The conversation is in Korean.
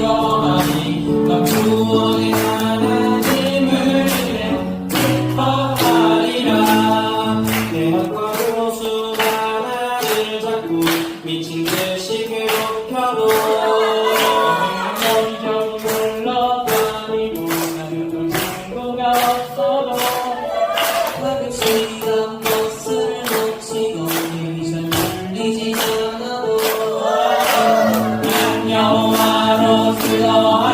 일어나니 난 구원의 하나님을 기뻐하리라 내 맘과 호수가 나를 자꾸 미친 듯이 괴롭혀도 점점 물러다니고 나는 걸 친구가 없어 Lord.